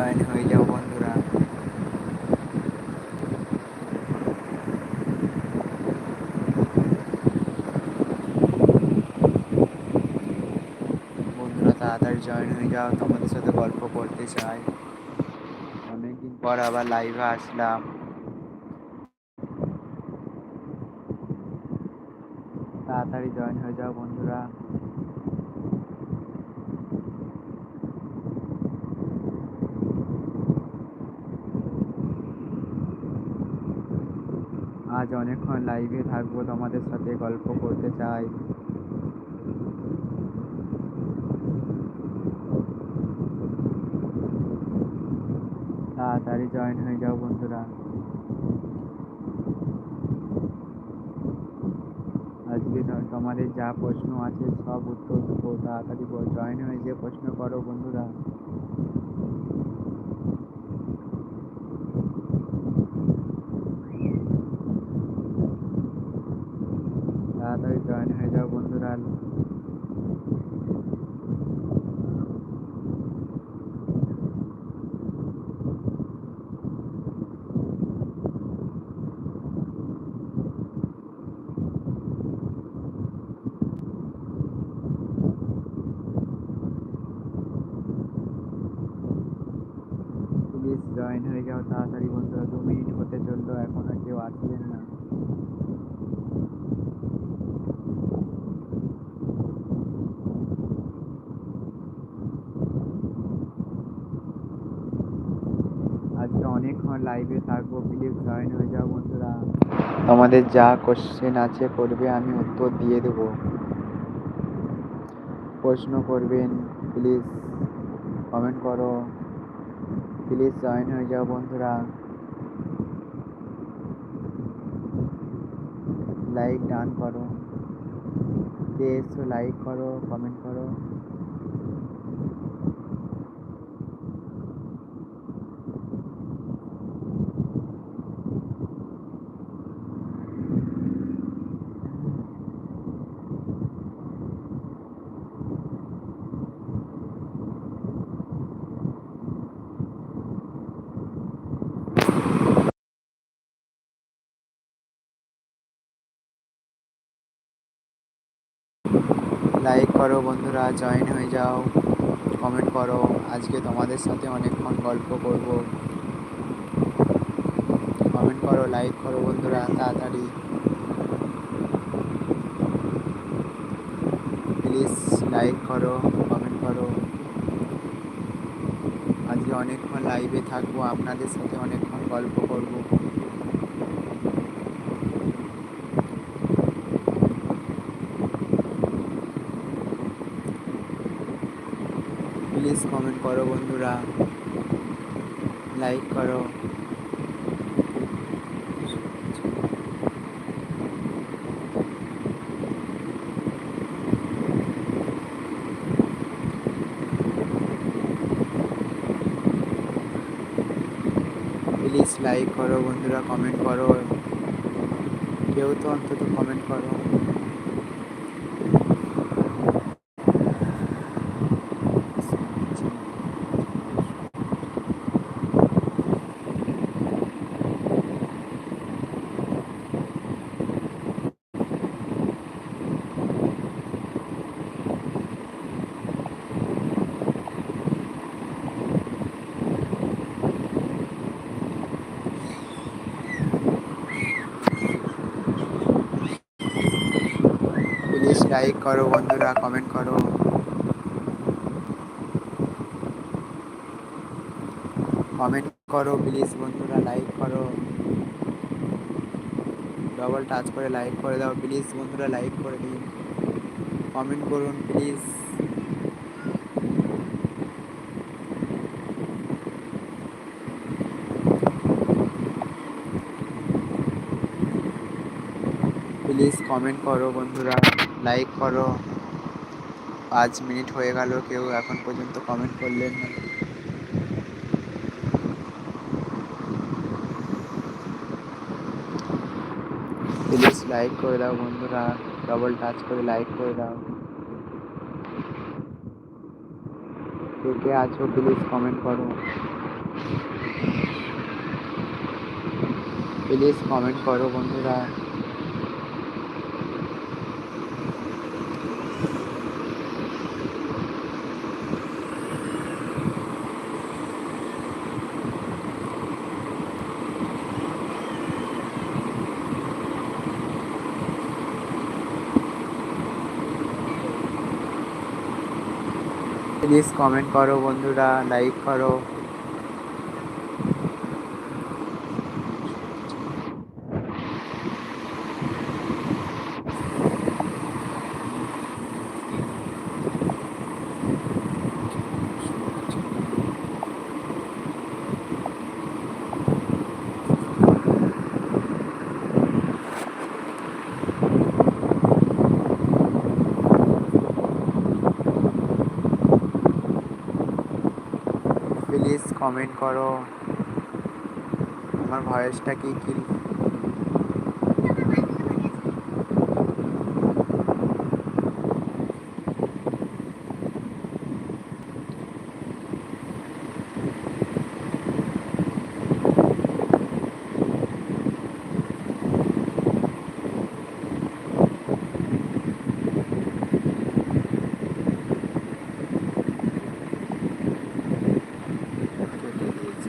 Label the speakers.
Speaker 1: হয়ে যাও, বন্ধুরা। বন্ধুরা, তাড়াতাড়ি জয়েন হয়ে যাও, তোমাদের সাথে গল্প করতে চাই। অনেকদিন পর আবার লাইভে আসলাম। তাড়াতাড়ি জয়েন হয়ে যাও, বন্ধুরা। আজ অনেকক্ষণ লাইভে থাকব, তোমাদের সাথে গল্প করতে চাই। তাড়াতাড়ি জয়েন হয়ে যাও বন্ধুরা। আজকে তোমাদের যা প্রশ্ন আছে সব উত্তর দেবো। তাড়াতাড়ি জয়েন হয়ে যে প্রশ্ন করো বন্ধুরা তাড়াতাড়ি জয়েন হয়ে প্লিজ জয়েন হয়ে যাও তাড়াতাড়ি বন্ধুরা দু মিনিট হতে চলল এখনও কেউ আসলেন না আজকে অনেকক্ষণ লাইভে থাকব প্লিজ জয়েন হয়ে যাও বন্ধুরা। তোমাদের যা কোশ্চেন আছে করবে, আমি উত্তর দিয়ে দেবো। প্রশ্ন করবেন প্লিজ কমেন্ট করো। প্লিজ জয়েন হয়ে যাও বন্ধুরা। লাইক ডান করো। কে এসছো লাইক করো কমেন্ট করো। লাইক করো বন্ধুরা জয়েন হয়ে যাও কমেন্ট করো। আজকে তোমাদের সাথে অনেকক্ষণ গল্প করব। কমেন্ট করো লাইক করো বন্ধুরা, তাড়াতাড়ি। প্লিজ লাইক করো কমেন্ট করো। আজকে অনেকক্ষণ লাইভে থাকব, আপনাদের সাথে অনেকক্ষণ গল্প করব। প্লিজ কমেন্ট করো বন্ধুরা লাইক করো। প্লিজ লাইক করো বন্ধুরা কমেন্ট করো। কেউ তো অন্তত কমেন্ট করো প্লিজ লাইক করো, বন্ধুরা কমেন্ট করো। কমেন্ট করো প্লিজ বন্ধুরা লাইক করো। ডবল টাচ করে লাইক করে দাও প্লিজ বন্ধুরা লাইক করে দিন। কমেন্ট করুন প্লিজ প্লিজ কমেন্ট করো বন্ধুরা লাইক করো। পাঁচ মিনিট হয়ে গেল, কেউ এখন পর্যন্ত কমেন্ট করলেন না। প্লিজ লাইক করে দাও বন্ধুরা ডবল টাচ করে লাইক করে দাও। কে কে আছো প্লিজ কমেন্ট করো। প্লিজ কমেন্ট করো বন্ধুরা। প্লিজ কমেন্ট করো বন্ধুরা লাইক করো প্লিজ কমেন্ট করো। আমার ভয়েসটা কি কি